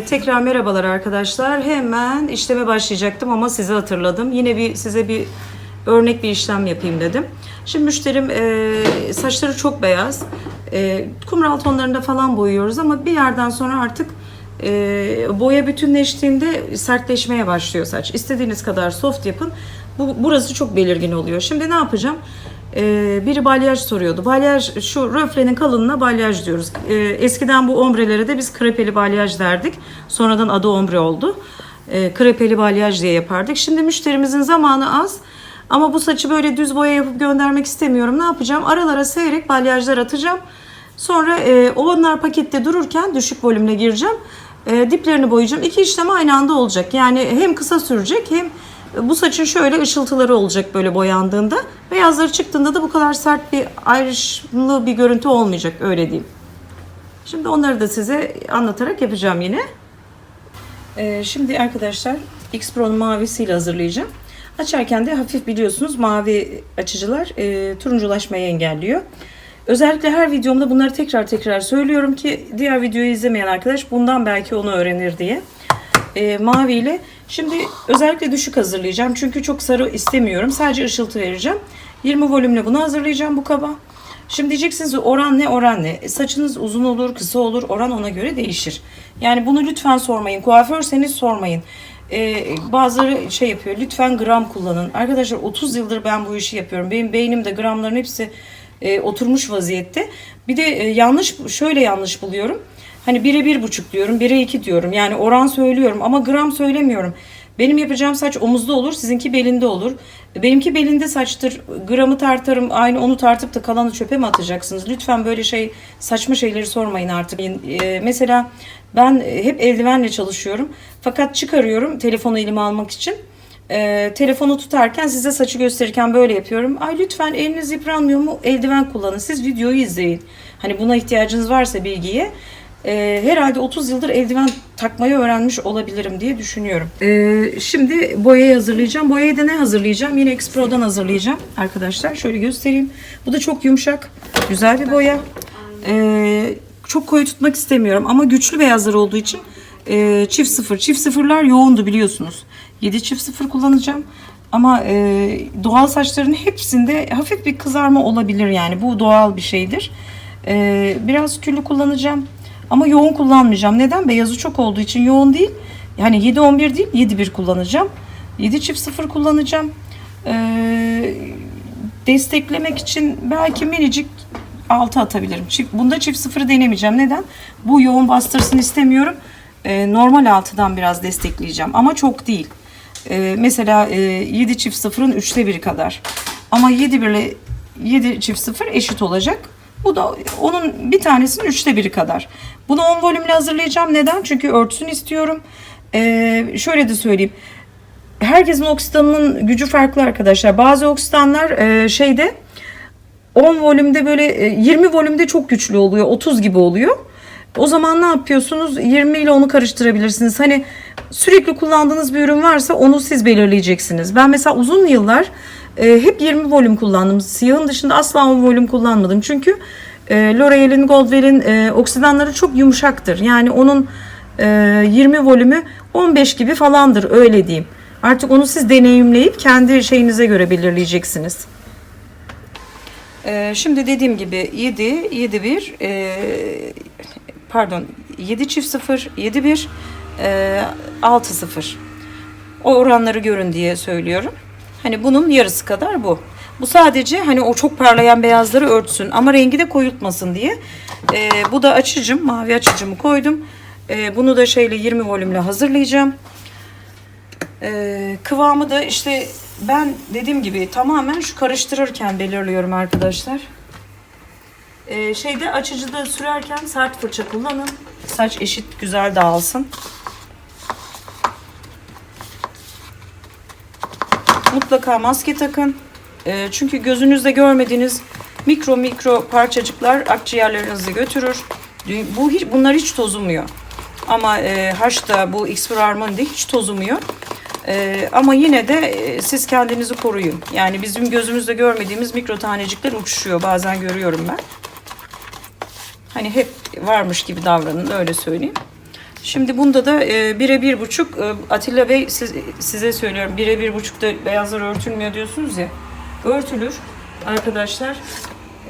Ee, tekrar merhabalar arkadaşlar. Hemen işleme başlayacaktım ama sizi hatırladım. Yine bir size bir örnek bir işlem yapayım dedim. Şimdi müşterim e, saçları çok beyaz. E, kumral tonlarında falan boyuyoruz ama bir yerden sonra artık e, boya bütünleştiğinde sertleşmeye başlıyor saç. İstediğiniz kadar soft yapın. Bu, burası çok belirgin oluyor. Şimdi ne yapacağım? Ee, biri balyaj soruyordu. Balyaj şu röflenin kalınlığına balyaj diyoruz. Ee, eskiden bu ombrelere de biz krepeli balyaj derdik. Sonradan adı ombre oldu. Ee, krepeli balyaj diye yapardık. Şimdi müşterimizin zamanı az. Ama bu saçı böyle düz boya yapıp göndermek istemiyorum. Ne yapacağım? Aralara seyrek balyajlar atacağım. Sonra e, onlar pakette dururken düşük volümle gireceğim. E, diplerini boyayacağım. İki işlem aynı anda olacak. Yani hem kısa sürecek hem bu saçın şöyle ışıltıları olacak böyle boyandığında. Beyazları çıktığında da bu kadar sert bir ayrışımlı bir görüntü olmayacak öyle diyeyim. Şimdi onları da size anlatarak yapacağım yine. Ee, şimdi arkadaşlar X Pro'nun mavisiyle hazırlayacağım. Açarken de hafif biliyorsunuz mavi açıcılar e, turunculaşmayı engelliyor. Özellikle her videomda bunları tekrar tekrar söylüyorum ki diğer videoyu izlemeyen arkadaş bundan belki onu öğrenir diye. E, mavi ile şimdi özellikle düşük hazırlayacağım çünkü çok sarı istemiyorum. Sadece ışıltı vereceğim. 20 volümle bunu hazırlayacağım bu kaba. Şimdi diyeceksiniz oran ne oran ne? E, Saçınız uzun olur kısa olur oran ona göre değişir. Yani bunu lütfen sormayın. Kuaförseniz sormayın. Ee, bazıları şey yapıyor lütfen gram kullanın. Arkadaşlar 30 yıldır ben bu işi yapıyorum. Benim beynimde gramların hepsi e, oturmuş vaziyette. Bir de e, yanlış şöyle yanlış buluyorum. Hani bire bir buçuk diyorum, bire iki diyorum. Yani oran söylüyorum ama gram söylemiyorum. Benim yapacağım saç omuzda olur, sizinki belinde olur. Benimki belinde saçtır. Gramı tartarım, aynı onu tartıp da kalanı çöpe mi atacaksınız? Lütfen böyle şey saçma şeyleri sormayın artık. Ee, mesela ben hep eldivenle çalışıyorum. Fakat çıkarıyorum telefonu elime almak için. Ee, telefonu tutarken size saçı gösterirken böyle yapıyorum. Ay lütfen eliniz yıpranmıyor mu? Eldiven kullanın. Siz videoyu izleyin. Hani buna ihtiyacınız varsa bilgiye. Ee, herhalde 30 yıldır eldiven takmayı öğrenmiş olabilirim diye düşünüyorum. Ee, şimdi boyayı hazırlayacağım. Boyayı da ne hazırlayacağım? Yine X Pro'dan hazırlayacağım arkadaşlar. Şöyle göstereyim. Bu da çok yumuşak. Güzel bir boya. Ee, çok koyu tutmak istemiyorum ama güçlü beyazlar olduğu için e, çift sıfır. Çift sıfırlar yoğundu biliyorsunuz. 7 çift sıfır kullanacağım. Ama e, doğal saçların hepsinde hafif bir kızarma olabilir yani. Bu doğal bir şeydir. E, biraz küllü kullanacağım. Ama yoğun kullanmayacağım. Neden? Beyazı çok olduğu için yoğun değil. Yani 7-11 değil 7-1 kullanacağım. 7 çift sıfır kullanacağım. Ee, desteklemek için belki minicik 6 atabilirim. Çift, bunda çift sıfırı denemeyeceğim. Neden? Bu yoğun bastırsın istemiyorum. Ee, normal 6'dan biraz destekleyeceğim. Ama çok değil. Ee, mesela e, 7 çift sıfırın 3'te 1'i kadar. Ama 7 birle 7 çift sıfır eşit olacak. Bu da onun bir tanesinin üçte biri kadar. Bunu 10 volümle hazırlayacağım. Neden? Çünkü örtüsün istiyorum. Ee, şöyle de söyleyeyim. Herkesin oksidanının gücü farklı arkadaşlar. Bazı oksidanlar e, şeyde 10 volümde böyle e, 20 volümde çok güçlü oluyor. 30 gibi oluyor. O zaman ne yapıyorsunuz? 20 ile onu karıştırabilirsiniz. Hani sürekli kullandığınız bir ürün varsa onu siz belirleyeceksiniz. Ben mesela uzun yıllar e, hep 20 volüm kullandım. Siyahın dışında asla 10 volüm kullanmadım. Çünkü e, L'Oreal'in, Goldwell'in e, oksidanları çok yumuşaktır. Yani onun e, 20 volümü 15 gibi falandır öyle diyeyim. Artık onu siz deneyimleyip kendi şeyinize göre belirleyeceksiniz. E, şimdi dediğim gibi 7, 7 1, e, pardon 7 çift 0, 7 1, e, 6 0. O oranları görün diye söylüyorum. Hani bunun yarısı kadar bu. Bu sadece hani o çok parlayan beyazları örtsün ama rengi de koyultmasın diye. Ee, bu da açıcım. Mavi açıcımı koydum. Ee, bunu da şeyle 20 volümle hazırlayacağım. Ee, kıvamı da işte ben dediğim gibi tamamen şu karıştırırken belirliyorum arkadaşlar. Ee, şeyde açıcıda sürerken sert fırça kullanın. Saç eşit güzel dağılsın. Mutlaka maske takın. E, çünkü gözünüzde görmediğiniz mikro mikro parçacıklar akciğerlerinizi götürür. Bu hiç, bunlar hiç tozumuyor. Ama e, H'da bu X Harmony'de hiç tozumuyor. E, ama yine de e, siz kendinizi koruyun. Yani bizim gözümüzde görmediğimiz mikro tanecikler uçuşuyor. Bazen görüyorum ben. Hani hep varmış gibi davranın öyle söyleyeyim. Şimdi bunda da e, bire bir buçuk e, Atilla Bey siz- size söylüyorum bire bir buçukta beyazlar örtülmüyor diyorsunuz ya. Örtülür arkadaşlar.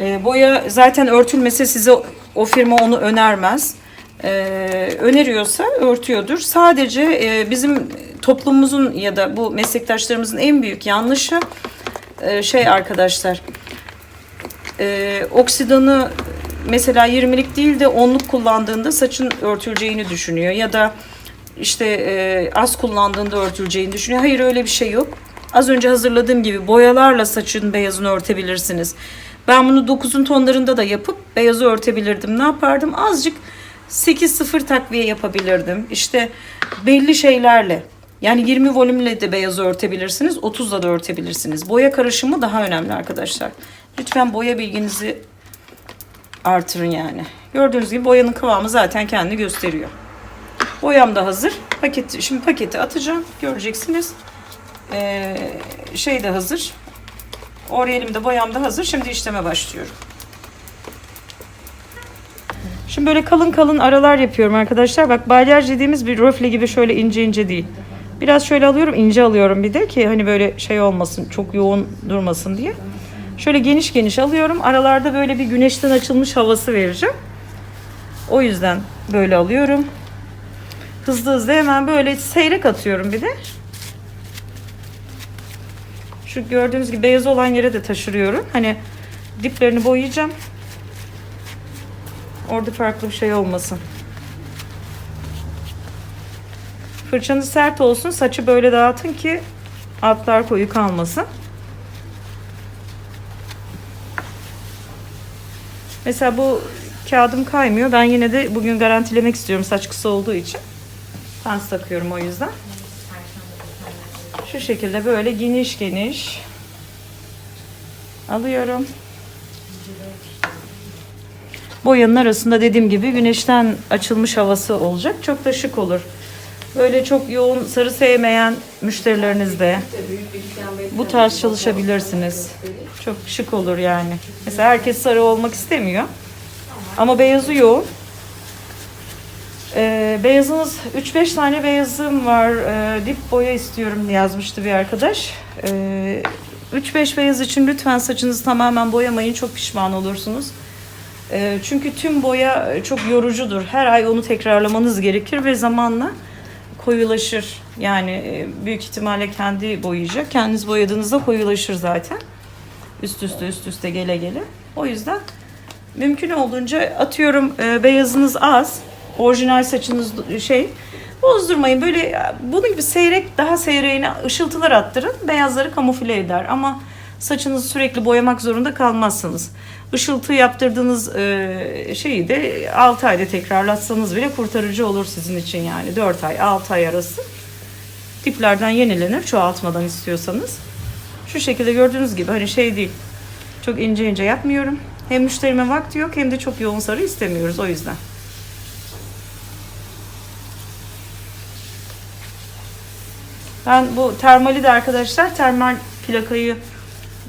E, boya zaten örtülmese size o, firma onu önermez. E, öneriyorsa örtüyordur. Sadece e, bizim toplumumuzun ya da bu meslektaşlarımızın en büyük yanlışı e, şey arkadaşlar e, oksidanı mesela 20'lik değil de 10'luk kullandığında saçın örtüleceğini düşünüyor ya da işte e, az kullandığında örtüleceğini düşünüyor. Hayır öyle bir şey yok. Az önce hazırladığım gibi boyalarla saçın beyazını örtebilirsiniz. Ben bunu 9'un tonlarında da yapıp beyazı örtebilirdim. Ne yapardım? Azıcık 8-0 takviye yapabilirdim. İşte belli şeylerle. Yani 20 volümle de beyazı örtebilirsiniz, 30'la da örtebilirsiniz. Boya karışımı daha önemli arkadaşlar. Lütfen boya bilginizi artırın yani. Gördüğünüz gibi boyanın kıvamı zaten kendini gösteriyor. Boyam da hazır. Paket, şimdi paketi atacağım. Göreceksiniz. Ee, şey de hazır. Oryalim de boyam da hazır. Şimdi işleme başlıyorum. Şimdi böyle kalın kalın aralar yapıyorum arkadaşlar. Bak balyaj dediğimiz bir röfle gibi şöyle ince ince değil. Biraz şöyle alıyorum ince alıyorum bir de ki hani böyle şey olmasın çok yoğun durmasın diye. Şöyle geniş geniş alıyorum. Aralarda böyle bir güneşten açılmış havası vereceğim. O yüzden böyle alıyorum. Hızlı hızlı hemen böyle seyrek atıyorum bir de. Şu gördüğünüz gibi beyaz olan yere de taşırıyorum. Hani diplerini boyayacağım. Orada farklı bir şey olmasın. Fırçanız sert olsun. Saçı böyle dağıtın ki altlar koyu kalmasın. Mesela bu kağıdım kaymıyor. Ben yine de bugün garantilemek istiyorum saç kısa olduğu için. Pens takıyorum o yüzden. Şu şekilde böyle geniş geniş alıyorum. Boyanın arasında dediğim gibi güneşten açılmış havası olacak. Çok da şık olur. Böyle çok yoğun sarı sevmeyen müşterileriniz de bu tarz çalışabilirsiniz. Çok şık olur yani. Mesela herkes sarı olmak istemiyor. Ama beyazı yoğun. Ee, beyazınız 3-5 tane beyazım var. Ee, dip boya istiyorum yazmıştı bir arkadaş. Ee, 3-5 beyaz için lütfen saçınızı tamamen boyamayın. Çok pişman olursunuz. Ee, çünkü tüm boya çok yorucudur. Her ay onu tekrarlamanız gerekir ve zamanla koyulaşır. Yani e, büyük ihtimalle kendi boyayacak. Kendiniz boyadığınızda koyulaşır zaten. Üst üste üst üste gele gele. O yüzden mümkün olduğunca atıyorum e, beyazınız az. Orijinal saçınız şey bozdurmayın. Böyle e, bunun gibi seyrek daha seyreğine ışıltılar attırın. Beyazları kamufle eder ama saçınızı sürekli boyamak zorunda kalmazsınız. Işıltı yaptırdığınız e, şeyi de 6 ayda tekrarlatsanız bile kurtarıcı olur sizin için yani 4 ay 6 ay arası. Diplerden yenilenir çoğaltmadan istiyorsanız. Şu şekilde gördüğünüz gibi hani şey değil. Çok ince ince yapmıyorum. Hem müşterime vakti yok hem de çok yoğun sarı istemiyoruz o yüzden. Ben bu termali de arkadaşlar termal plakayı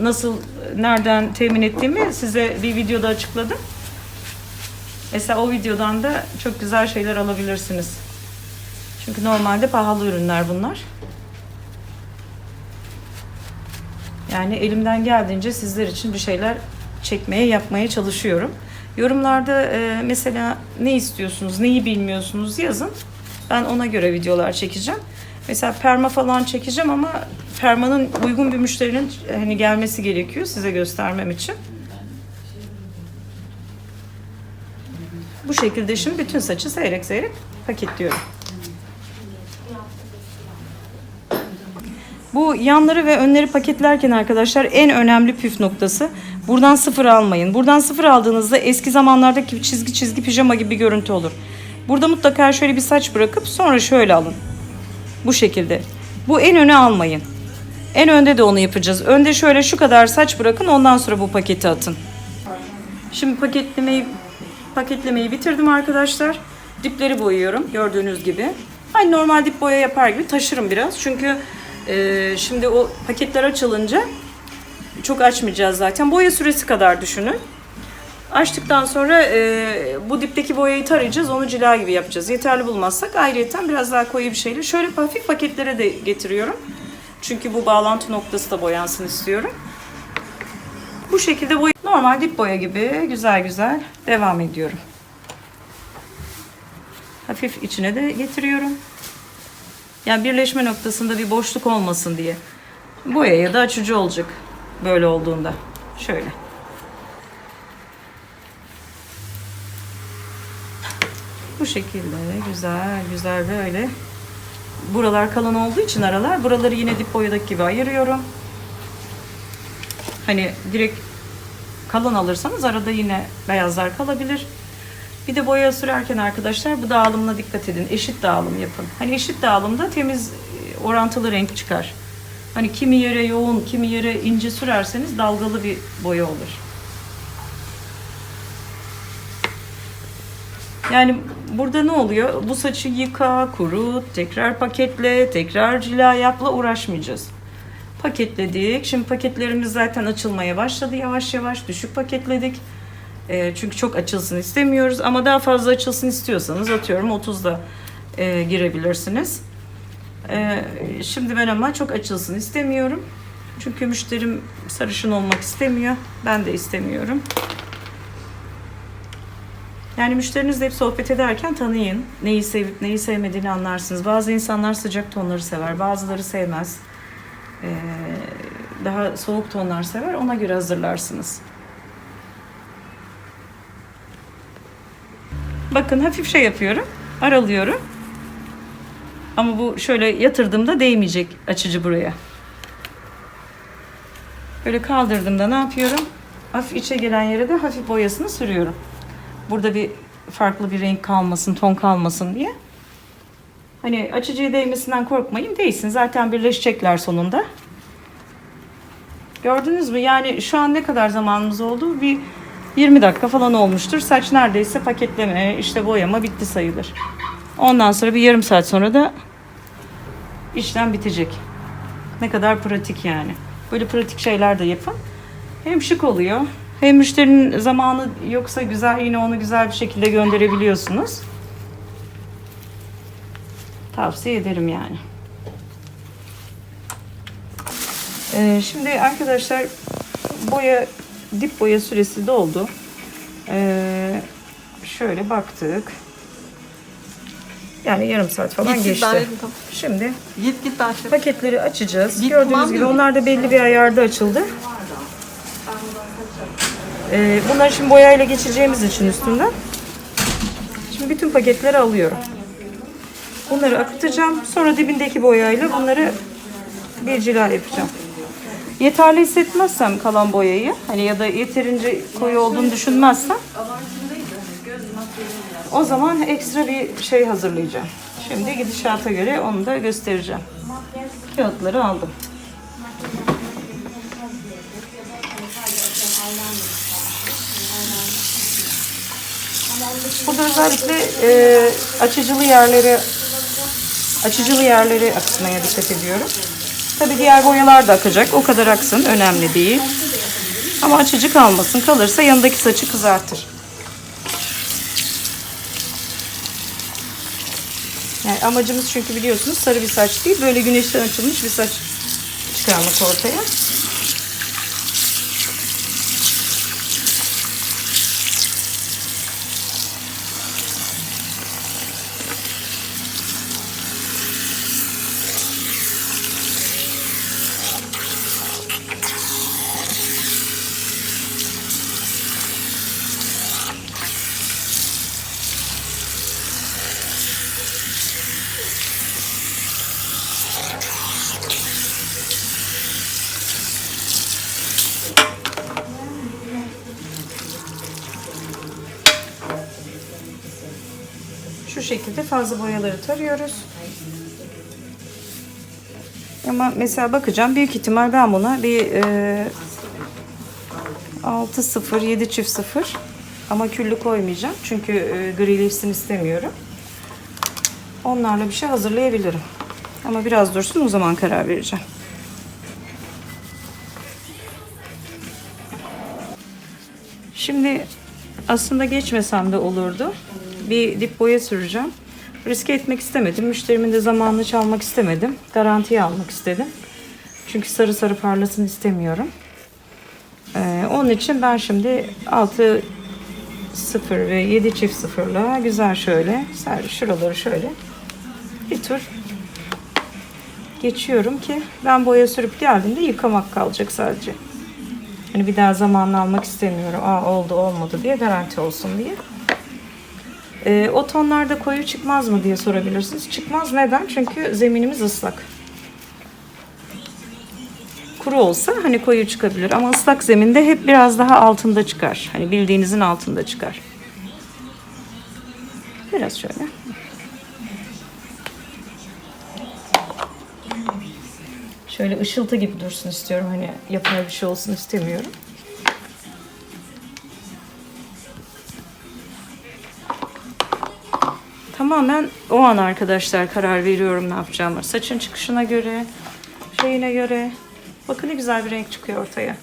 nasıl nereden temin ettiğimi size bir videoda açıkladım. Mesela o videodan da çok güzel şeyler alabilirsiniz. Çünkü normalde pahalı ürünler bunlar. Yani elimden geldiğince sizler için bir şeyler çekmeye, yapmaya çalışıyorum. Yorumlarda e, mesela ne istiyorsunuz, neyi bilmiyorsunuz yazın. Ben ona göre videolar çekeceğim. Mesela perma falan çekeceğim ama permanın uygun bir müşterinin hani gelmesi gerekiyor size göstermem için. Bu şekilde şimdi bütün saçı seyrek seyrek paketliyorum. Bu yanları ve önleri paketlerken arkadaşlar en önemli püf noktası buradan sıfır almayın. Buradan sıfır aldığınızda eski zamanlardaki çizgi çizgi pijama gibi bir görüntü olur. Burada mutlaka şöyle bir saç bırakıp sonra şöyle alın. Bu şekilde. Bu en öne almayın. En önde de onu yapacağız. Önde şöyle şu kadar saç bırakın ondan sonra bu paketi atın. Şimdi paketlemeyi paketlemeyi bitirdim arkadaşlar. Dipleri boyuyorum gördüğünüz gibi. Hani normal dip boya yapar gibi taşırım biraz. Çünkü e, şimdi o paketler açılınca çok açmayacağız zaten. Boya süresi kadar düşünün. Açtıktan sonra e, bu dipteki boyayı tarayacağız. Onu cila gibi yapacağız. Yeterli bulmazsak ayrıyeten biraz daha koyu bir şeyle. Şöyle hafif paketlere de getiriyorum. Çünkü bu bağlantı noktası da boyansın istiyorum. Bu şekilde boya normal dip boya gibi güzel güzel devam ediyorum. Hafif içine de getiriyorum. Yani birleşme noktasında bir boşluk olmasın diye. Boyaya da açıcı olacak böyle olduğunda. Şöyle. Bu şekilde güzel güzel böyle. Buralar kalın olduğu için aralar. Buraları yine dip boyadaki gibi ayırıyorum. Hani direkt kalın alırsanız arada yine beyazlar kalabilir. Bir de boya sürerken arkadaşlar bu dağılımına dikkat edin. Eşit dağılım yapın. Hani eşit dağılımda temiz e, orantılı renk çıkar. Hani kimi yere yoğun, kimi yere ince sürerseniz dalgalı bir boya olur. Yani burada ne oluyor? Bu saçı yıka, kurut, tekrar paketle, tekrar cila yapla uğraşmayacağız. Paketledik. Şimdi paketlerimiz zaten açılmaya başladı yavaş yavaş. Düşük paketledik. E, çünkü çok açılsın istemiyoruz. Ama daha fazla açılsın istiyorsanız atıyorum 30'da e, girebilirsiniz. E, şimdi ben ama çok açılsın istemiyorum. Çünkü müşterim sarışın olmak istemiyor. Ben de istemiyorum. Yani müşterinizle hep sohbet ederken tanıyın. Neyi sevip neyi sevmediğini anlarsınız. Bazı insanlar sıcak tonları sever, bazıları sevmez. Ee, daha soğuk tonlar sever. Ona göre hazırlarsınız. Bakın hafif şey yapıyorum. Aralıyorum. Ama bu şöyle yatırdığımda değmeyecek açıcı buraya. Böyle kaldırdığımda ne yapıyorum? Hafif içe gelen yere de hafif boyasını sürüyorum. Burada bir farklı bir renk kalmasın, ton kalmasın diye. Hani açıcıya değmesinden korkmayın. Değilsin. Zaten birleşecekler sonunda. Gördünüz mü? Yani şu an ne kadar zamanımız oldu? Bir 20 dakika falan olmuştur. Saç neredeyse paketleme, işte boyama bitti sayılır. Ondan sonra bir yarım saat sonra da işlem bitecek. Ne kadar pratik yani. Böyle pratik şeyler de yapın. Hem şık oluyor. Hem müşterinin zamanı yoksa güzel yine onu güzel bir şekilde gönderebiliyorsunuz. Tavsiye ederim yani. Ee, şimdi arkadaşlar boya dip boya süresi doldu. Ee, şöyle baktık. Yani yarım saat falan Git, git, geçti. ben dedim, tamam. Şimdi Git git ben şey. paketleri açacağız. Git, Gördüğünüz tamam gibi mı? onlar da belli bir ayarda açıldı. Ee, bunları şimdi boyayla geçeceğimiz için üstünden. Şimdi bütün paketleri alıyorum. Bunları akıtacağım. Sonra dibindeki boyayla bunları bir cila yapacağım. Yeterli hissetmezsem kalan boyayı hani ya da yeterince koyu olduğunu düşünmezsem o zaman ekstra bir şey hazırlayacağım. Şimdi gidişata göre onu da göstereceğim. Kağıtları aldım. Burada özellikle e, açıcılı yerleri açıcılı yerleri akıtmaya dikkat ediyorum. Tabi diğer boyalar da akacak. O kadar aksın. Önemli değil. Ama açıcı kalmasın. Kalırsa yanındaki saçı kızartır. Yani amacımız çünkü biliyorsunuz sarı bir saç değil. Böyle güneşten açılmış bir saç çıkarmak ortaya. Şekilde fazla boyaları tarıyoruz. Ama mesela bakacağım büyük ihtimal ben buna bir e, 6 0 7 çift 0 ama küllü koymayacağım. Çünkü e, grileşsin istemiyorum. Onlarla bir şey hazırlayabilirim. Ama biraz dursun o zaman karar vereceğim. Şimdi aslında geçmesem de olurdu. Bir dip boya süreceğim. Riske etmek istemedim. Müşterimin de zamanını çalmak istemedim. Garantiye almak istedim. Çünkü sarı sarı parlasın istemiyorum. Ee, onun için ben şimdi 6 0 ve 7 çift sıfırla güzel şöyle şuraları şöyle bir tur geçiyorum ki ben boya sürüp geldiğimde yıkamak kalacak sadece. Hani bir daha zamanını almak istemiyorum. Aa oldu olmadı diye garanti olsun diye. Ee, o tonlarda koyu çıkmaz mı diye sorabilirsiniz. Çıkmaz neden? Çünkü zeminimiz ıslak. Kuru olsa hani koyu çıkabilir ama ıslak zeminde hep biraz daha altında çıkar. Hani bildiğinizin altında çıkar. Biraz şöyle. Şöyle ışıltı gibi dursun istiyorum. Hani yapay bir şey olsun istemiyorum. Tamamen o an arkadaşlar karar veriyorum ne yapacağımı. Saçın çıkışına göre, şeyine göre. Bakın ne güzel bir renk çıkıyor ortaya.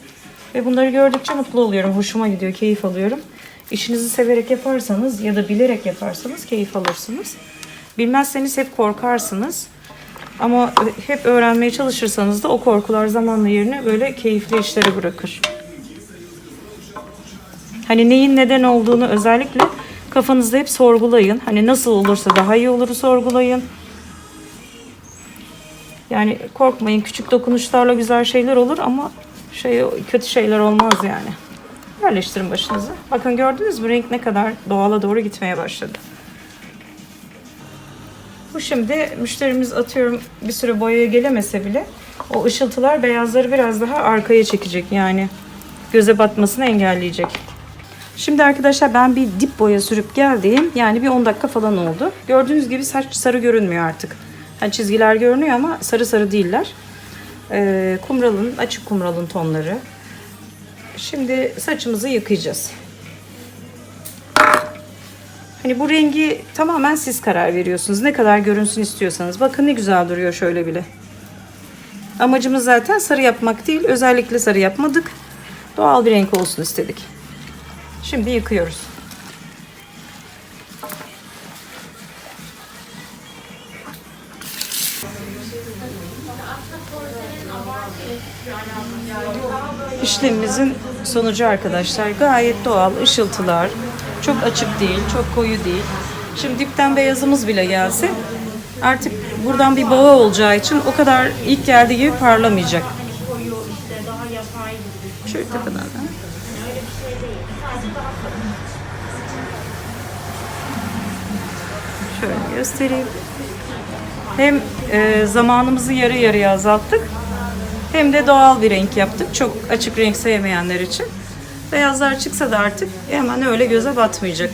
Ve bunları gördükçe mutlu oluyorum. Hoşuma gidiyor, keyif alıyorum. İşinizi severek yaparsanız ya da bilerek yaparsanız keyif alırsınız. Bilmezseniz hep korkarsınız. Ama hep öğrenmeye çalışırsanız da o korkular zamanla yerini böyle keyifli işlere bırakır. Hani neyin neden olduğunu özellikle kafanızda hep sorgulayın. Hani nasıl olursa daha iyi oluru sorgulayın. Yani korkmayın küçük dokunuşlarla güzel şeyler olur ama şey kötü şeyler olmaz yani. Yerleştirin başınızı. Bakın gördünüz mü renk ne kadar doğala doğru gitmeye başladı. Bu şimdi müşterimiz atıyorum bir süre boyaya gelemese bile o ışıltılar beyazları biraz daha arkaya çekecek yani göze batmasını engelleyecek. Şimdi arkadaşlar ben bir dip boya sürüp geldim. Yani bir 10 dakika falan oldu. Gördüğünüz gibi saç sarı görünmüyor artık. Hani çizgiler görünüyor ama sarı sarı değiller. Ee, kumralın, açık kumralın tonları. Şimdi saçımızı yıkayacağız. Hani bu rengi tamamen siz karar veriyorsunuz. Ne kadar görünsün istiyorsanız. Bakın ne güzel duruyor şöyle bile. Amacımız zaten sarı yapmak değil. Özellikle sarı yapmadık. Doğal bir renk olsun istedik. Şimdi yıkıyoruz. İşlemimizin sonucu arkadaşlar gayet doğal ışıltılar. Çok açık değil, çok koyu değil. Şimdi dipten beyazımız bile gelse artık buradan bir bağı olacağı için o kadar ilk geldiği gibi parlamayacak. Şöyle tepeden de. Şöyle göstereyim. Hem e, zamanımızı yarı yarıya azalttık. Hem de doğal bir renk yaptık. Çok açık renk sevmeyenler için. Beyazlar çıksa da artık hemen öyle göze batmayacak.